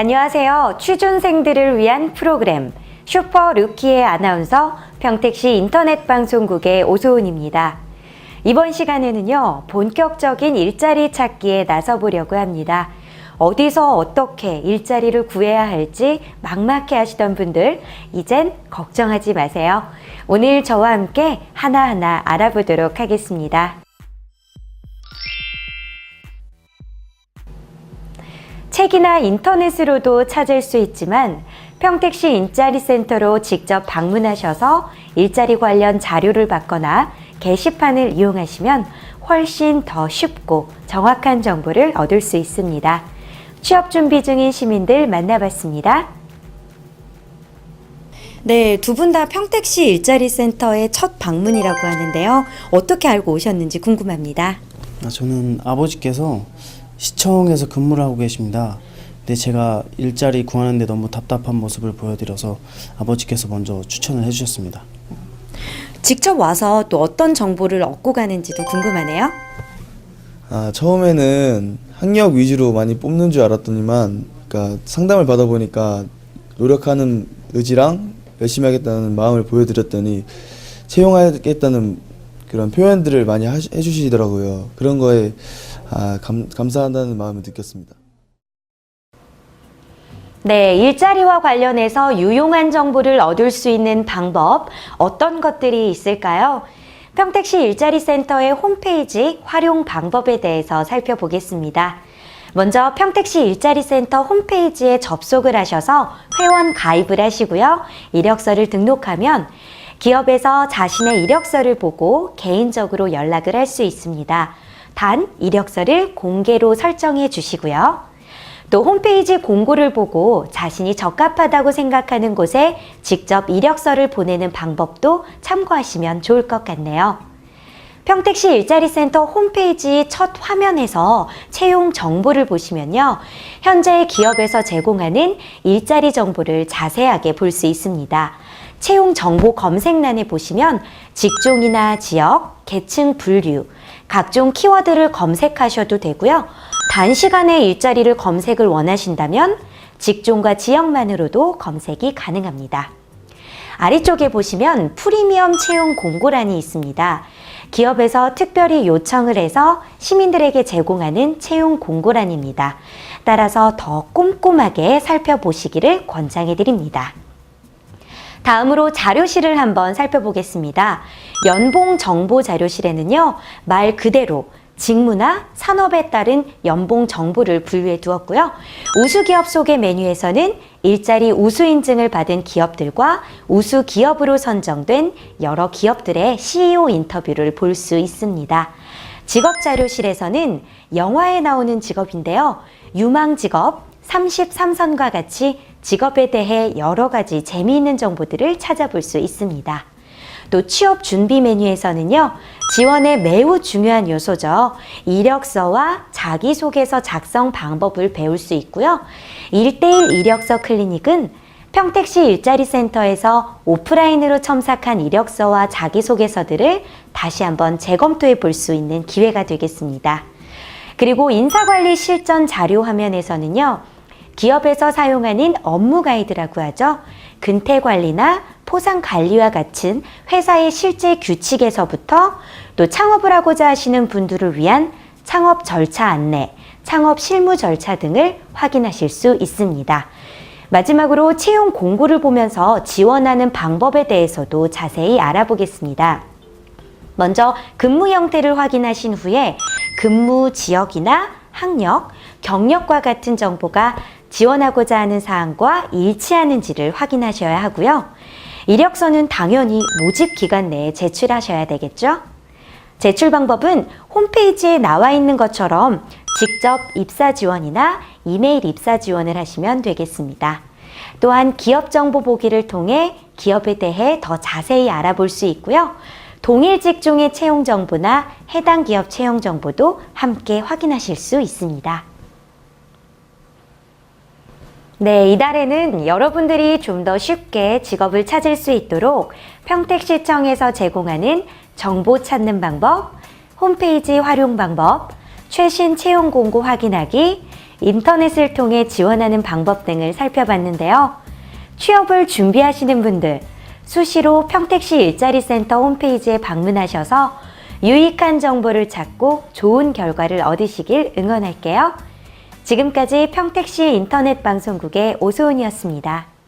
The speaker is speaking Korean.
안녕하세요. 취준생들을 위한 프로그램 슈퍼 루키의 아나운서 평택시 인터넷 방송국의 오소은입니다. 이번 시간에는요, 본격적인 일자리 찾기에 나서보려고 합니다. 어디서 어떻게 일자리를 구해야 할지 막막해 하시던 분들, 이젠 걱정하지 마세요. 오늘 저와 함께 하나하나 알아보도록 하겠습니다. 책이나 인터넷으로도 찾을 수 있지만 평택시 일자리 센터로 직접 방문하셔서 일자리 관련 자료를 받거나 게시판을 이용하시면 훨씬 더 쉽고 정확한 정보를 얻을 수 있습니다. 취업 준비 중인 시민들 만나봤습니다. 네, 두 분 다 평택시 일자리 센터의 첫 방문이라고 하는데요. 어떻게 알고 오셨는지 궁금합니다. 아, 저는 아버지께서 시청에서 근무를 하고 계십니다. 근데 제가 일자리 구하는데 너무 답답한 모습을 보여드려서 아버지께서 먼저 추천을 해주셨습니다. 직접 와서 또 어떤 정보를 얻고 가는지도 궁금하네요. 아, 처음에는 학력 위주로 많이 뽑는 줄 알았더니만, 그러니까 상담을 받아보니까 노력하는 의지랑 열심히 하겠다는 마음을 보여드렸더니 채용하겠다는 그런 표현들을 많이 하시, 해주시더라고요. 그런 거에 아, 감, 감사한다는 마음을 느꼈습니다. 네, 일자리와 관련해서 유용한 정보를 얻을 수 있는 방법, 어떤 것들이 있을까요? 평택시 일자리 센터의 홈페이지 활용 방법에 대해서 살펴보겠습니다. 먼저 평택시 일자리 센터 홈페이지에 접속을 하셔서 회원 가입을 하시고요. 이력서를 등록하면 기업에서 자신의 이력서를 보고 개인적으로 연락을 할 수 있습니다. 단, 이력서를 공개로 설정해 주시고요. 또 홈페이지 공고를 보고 자신이 적합하다고 생각하는 곳에 직접 이력서를 보내는 방법도 참고하시면 좋을 것 같네요. 평택시 일자리센터 홈페이지 첫 화면에서 채용 정보를 보시면요. 현재 기업에서 제공하는 일자리 정보를 자세하게 볼 수 있습니다. 채용 정보 검색란에 보시면 직종이나 지역, 계층 분류, 각종 키워드를 검색하셔도 되고요. 단시간에 일자리를 검색을 원하신다면 직종과 지역만으로도 검색이 가능합니다. 아래쪽에 보시면 프리미엄 채용 공고란이 있습니다. 기업에서 특별히 요청을 해서 시민들에게 제공하는 채용 공고란입니다. 따라서 더 꼼꼼하게 살펴보시기를 권장해 드립니다. 다음으로 자료실을 한번 살펴보겠습니다. 연봉 정보 자료실에는요, 말 그대로 직무나 산업에 따른 연봉 정보를 분류해 두었고요. 우수 기업 소개 메뉴에서는 일자리 우수 인증을 받은 기업들과 우수 기업으로 선정된 여러 기업들의 CEO 인터뷰를 볼 수 있습니다. 직업 자료실에서는 영화에 나오는 직업인데요. 유망 직업 33선과 같이 직업에 대해 여러 가지 재미있는 정보들을 찾아볼 수 있습니다. 또 취업 준비 메뉴에서는요, 지원에 매우 중요한 요소죠. 이력서와 자기소개서 작성 방법을 배울 수 있고요. 1대1 이력서 클리닉은 평택시 일자리 센터에서 오프라인으로 첨삭한 이력서와 자기소개서들을 다시 한번 재검토해 볼 수 있는 기회가 되겠습니다. 그리고 인사관리 실전 자료 화면에서는요, 기업에서 사용하는 업무 가이드라고 하죠. 근태 관리나 포상 관리와 같은 회사의 실제 규칙에서부터 또 창업을 하고자 하시는 분들을 위한 창업 절차 안내, 창업 실무 절차 등을 확인하실 수 있습니다. 마지막으로 채용 공고를 보면서 지원하는 방법에 대해서도 자세히 알아보겠습니다. 먼저 근무 형태를 확인하신 후에 근무 지역이나 학력, 경력과 같은 정보가 지원하고자 하는 사항과 일치하는지를 확인하셔야 하고요. 이력서는 당연히 모집 기간 내에 제출하셔야 되겠죠? 제출 방법은 홈페이지에 나와 있는 것처럼 직접 입사 지원이나 이메일 입사 지원을 하시면 되겠습니다. 또한 기업 정보 보기를 통해 기업에 대해 더 자세히 알아볼 수 있고요. 동일 직종의 채용 정보나 해당 기업 채용 정보도 함께 확인하실 수 있습니다. 네, 이달에는 여러분들이 좀 더 쉽게 직업을 찾을 수 있도록 평택시청에서 제공하는 정보 찾는 방법, 홈페이지 활용 방법, 최신 채용 공고 확인하기, 인터넷을 통해 지원하는 방법 등을 살펴봤는데요. 취업을 준비하시는 분들, 수시로 평택시 일자리 센터 홈페이지에 방문하셔서 유익한 정보를 찾고 좋은 결과를 얻으시길 응원할게요. 지금까지 평택시 인터넷 방송국의 오소은이었습니다.